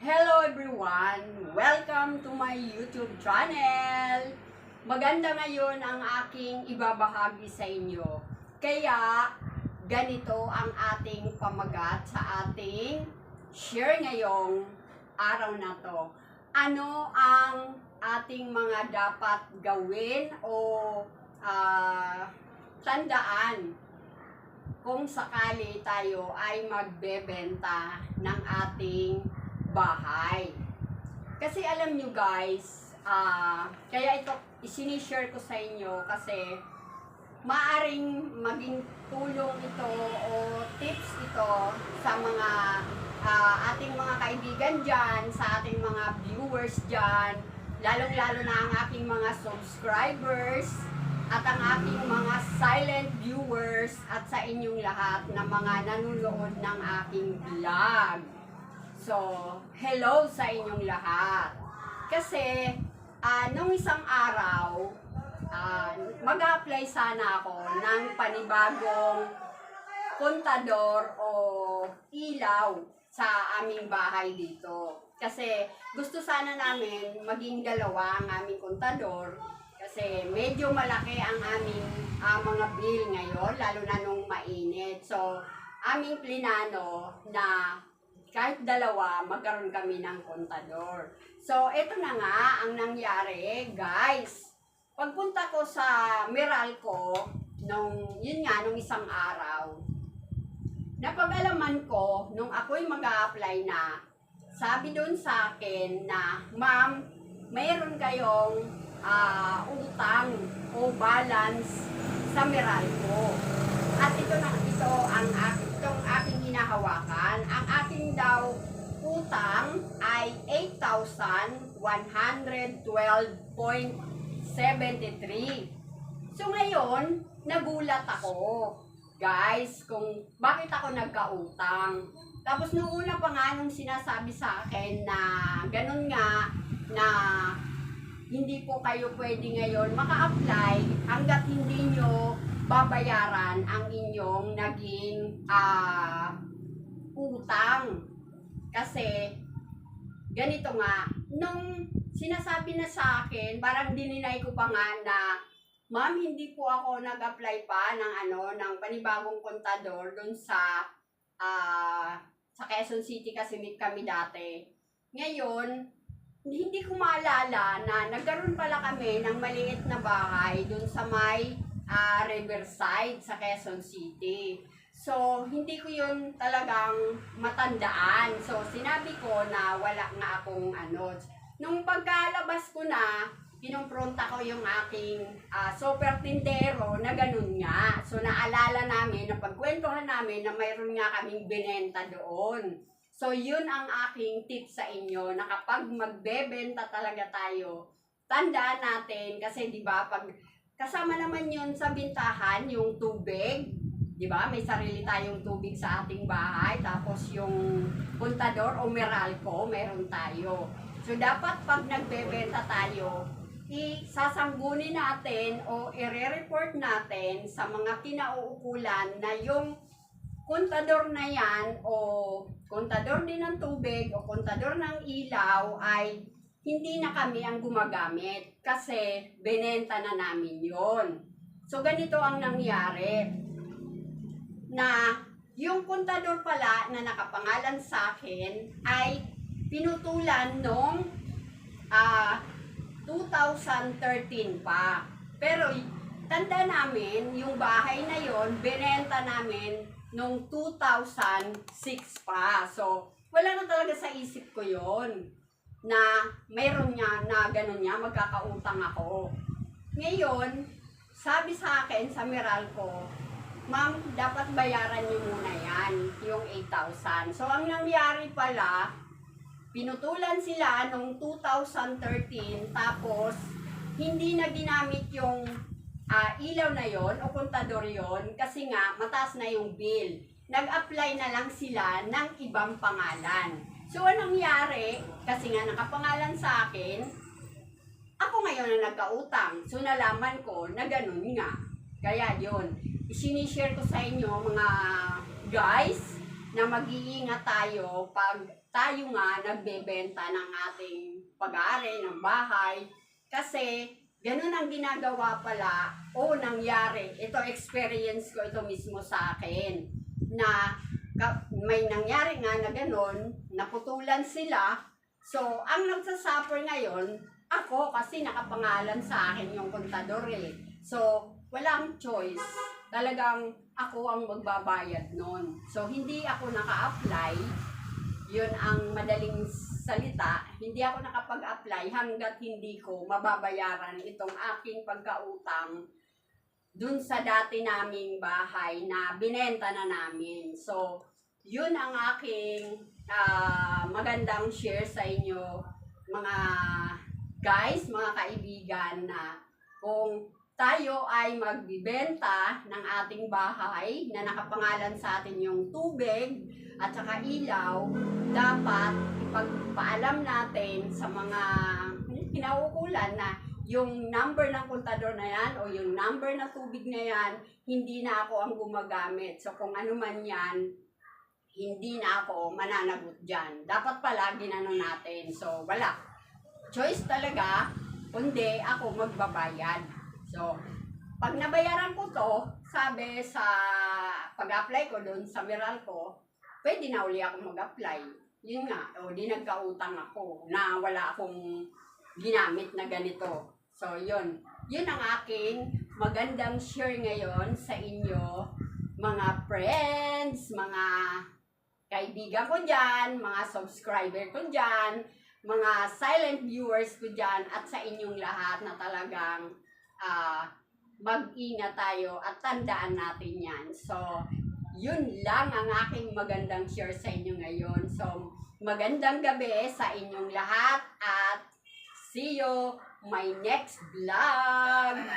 Hello everyone! Welcome to my YouTube channel! Maganda ngayon ang aking ibabahagi sa inyo. Kaya, ganito ang ating pamagat sa ating share ngayong araw na to. Ano ang ating mga dapat gawin o ah, tandaan kung sakali tayo ay magbebenta ng ating bahay. Kasi alam nyo guys, ah kaya ito isinishare ko sa inyo kasi maaring maging tulong ito o tips ito sa mga ah, ating mga kaibigan dyan, sa ating mga viewers dyan, lalong-lalo na ang aking mga subscribers, at ang ating mga silent viewers at sa inyong lahat na mga nanonood ng aking vlog. So, hello sa inyong lahat. Kasi, ah, nung isang araw, ah, mag-apply sana ako ng panibagong kontador o ilaw sa aming bahay dito. Kasi gusto sana namin maging dalawa ang aming kontador kasi medyo malaki ang aming ah, mga bill ngayon, lalo na nung mainit. So, aming plinano na kahit dalawa, magkaroon kami ng kontador. So, ito na nga ang nangyari, guys. Pagpunta ko sa Meralco, nung, yun nga, nung isang araw, napag-alaman ko, nung ako'y mag apply na, sabi doon sa akin na, ma'am, mayroon kayong ah, utang o balance sa Meralco. At ito na ito ang aking itong aking hinahawakan. Ang aking daw utang ay 8,112.73. So ngayon, nagulat ako. Guys, kung bakit ako nagkautang. Tapos nung una pa nga nung sinasabi sa akin na ganun nga na hindi po kayo pwede ngayon maka-apply hanggat hindi nyo babayaran ang inyong naging ah, utang. Kasi, ganito nga, nung sinasabi na sa akin, parang dininay ko pa nga na, Ma'am, hindi po ako nag-apply pa ng ano, ng panibagong kontador doon sa ah, sa Quezon City kasi meet kami dati. Ngayon, hindi ko maalala na nagkaroon pala kami ng maliit na bahay doon sa may ah, Riverside sa Quezon City. So, hindi ko yun talagang matandaan. So, sinabi ko na wala nga akong ano. Nung pagkalabas ko na, pinumpronta ko yung aking ah, super tindero na ganun nga. So, naalala namin, na pagkwentuhan namin na mayroon nga kaming binenta doon. So, yun ang aking tip sa inyo na kapag magbebenta talaga tayo, tandaan natin kasi 'di ba pag kasama naman yun sa bintahan yung tubig, 'di ba? May sarili tayong tubig sa ating bahay tapos yung puntador o Meralco, meron tayo. So dapat pag nagbebenta tayo, isasanggunin natin o ire-report natin sa mga kinauukulan na yung kontador na yan o kontador din ng tubig o kontador ng ilaw ay hindi na kami ang gumagamit kasi benenta na namin yon. So ganito ang nangyari na yung kontador pala na nakapangalan sa akin ay pinutulan nung ah 2013 pa. Pero tanda namin, yung bahay na yon benenta namin nung 2006 pa. So, wala na talaga sa isip ko yon na mayroon niya na ganun niya, magkakautang ako. Ngayon, sabi sa akin sa Meralco, Ma'am, dapat bayaran niyo muna yan, yung 8,000. So, ang nangyari pala, pinutulan sila nung 2013, tapos hindi na ginamit yung ah, ilaw na yon o kontador yon kasi nga mataas na yung bill. Nag-apply na lang sila ng ibang pangalan. So, anong nangyari? Kasi nga nakapangalan sa akin, ako ngayon na nagkautang. So, nalaman ko na ganun nga. Kaya yun, isinishare ko sa inyo mga guys na mag-iingat tayo pag tayo nga nagbebenta ng ating pag-aari ng bahay kasi ganun ang ginagawa pala o nangyari. Ito experience ko ito mismo sa akin na may nangyari nga na ganun, naputulan sila. So, ang nagsasuffer ngayon, ako kasi nakapangalan sa akin yung kontador eh. So, walang choice. Talagang ako ang magbabayad nun. So, hindi ako naka-apply. Yun ang madaling salita. Hindi ako nakapag-apply hanggat hindi ko mababayaran itong aking pagkautang dun sa dati naming bahay na binenta na namin. So, yun ang aking ah, magandang share sa inyo, mga guys, mga kaibigan na kung tayo ay magbibenta ng ating bahay na nakapangalan sa atin yung tubig at saka ilaw, dapat ipagpaalam natin sa mga kinaukulan na yung number ng kontador na yan o yung number na tubig na yan, hindi na ako ang gumagamit. So kung ano man yan, hindi na ako mananagot dyan. Dapat pala ginano natin. So wala. Choice talaga, kundi ako magbabayad. So, pag nabayaran ko to, sabi sa pag-apply ko doon sa Meralco, pwede na uli ako mag-apply. Yun nga, o di nagkautang ako na wala akong ginamit na ganito. So, yun. Yun ang aking magandang share ngayon sa inyo, mga friends, mga kaibigan ko dyan, mga subscriber ko dyan, mga silent viewers ko dyan, at sa inyong lahat na talagang ah, mag-ingat tayo at tandaan natin yan. So, yun lang ang aking magandang share sa inyo ngayon. So, magandang gabi sa inyong lahat at see you my next vlog!